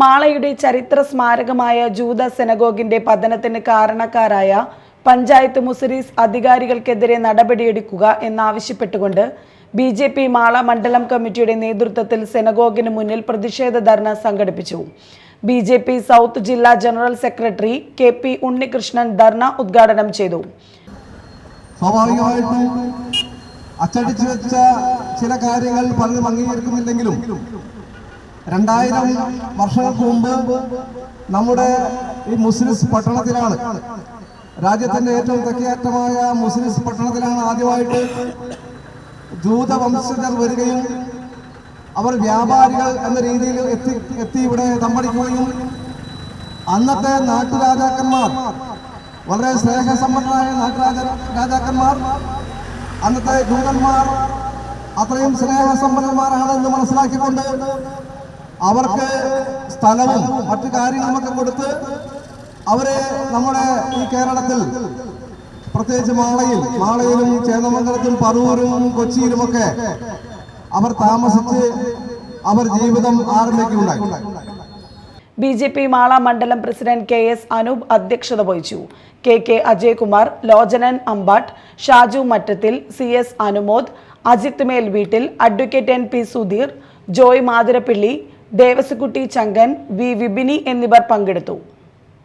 മാളയുടെ ചരിത്ര സ്മാരകമായ ജൂത സെനഗോഗിന്റെ പതനത്തിന് കാരണക്കാരായ പഞ്ചായത്ത് മുസരീസ് അധികാരികൾക്കെതിരെ നടപടിയെടുക്കുക എന്നാവശ്യപ്പെട്ടുകൊണ്ട് ബി ജെ പി മാള മണ്ഡലം കമ്മിറ്റിയുടെ നേതൃത്വത്തിൽ സെനഗോഗിന് മുന്നിൽ പ്രതിഷേധ ധർണ സംഘടിപ്പിച്ചു. ബി ജെ പി സൗത്ത് ജില്ലാ general secretary K P Unnikrishnan dharna ഉദ്ഘാടനം ചെയ്തു. സ്വാഭാവികമായിട്ടും അച്ചടിച്ചു വെച്ച ചില കാര്യങ്ങൾ പലരും അംഗീകരിക്കുന്നില്ലെങ്കിലും രണ്ടായിരം വർഷങ്ങൾക്ക് മുമ്പ് നമ്മുടെ ഈ മുസ്ലിംസ് പട്ടണത്തിലാണ്. രാജ്യത്തിന്റെ ഏറ്റവും തെക്കേയറ്റമായ മുസ്ലിംസ് പട്ടണത്തിലാണ് ആദ്യമായിട്ട് ജൂത വംശജർ വരികയും അവർ വ്യാപാരികൾ എന്ന രീതിയിൽ എത്തി എത്തി ഇവിടെ തമ്പടിക്കുകയും അന്നത്തെ നാട്ടുരാജാക്കന്മാർ വളരെ സ്നേഹസമ്പന്നരായ നാട്ടുരാജ രാജാക്കന്മാർ അന്നത്തെ ജൂതന്മാർ അത്രയും സ്നേഹസമ്പന്നന്മാരാണെന്ന് മനസ്സിലാക്കിക്കൊണ്ട് അവർക്ക് സ്ഥലവും മറ്റു കാര്യങ്ങളുമൊക്കെ കൊടുത്ത് അവരെ നമ്മുടെ ഈ കേരളത്തിൽ പ്രത്യേകിച്ച് മാളയിൽ മാളയിലും ചേന്നമംഗലത്തും പറവൂരും കൊച്ചിയിലുമൊക്കെ അവർ താമസിച്ച് അവർ ജീവിതം ആരംഭിക്കുകയുണ്ടായി. ബി ജെ പി മാള മണ്ഡലം പ്രസിഡന്റ് കെ എസ് അനൂപ് അധ്യക്ഷത വഹിച്ചു. K K Ajaykumar Lochanan Ambattu Shaju Mattathil C S Anumod Ajith Mel Veettil advocate N P Sudheer Joy Mathirappilly Devasakutty Changan V Vipini എന്നിവർ പങ്കെടുത്തു.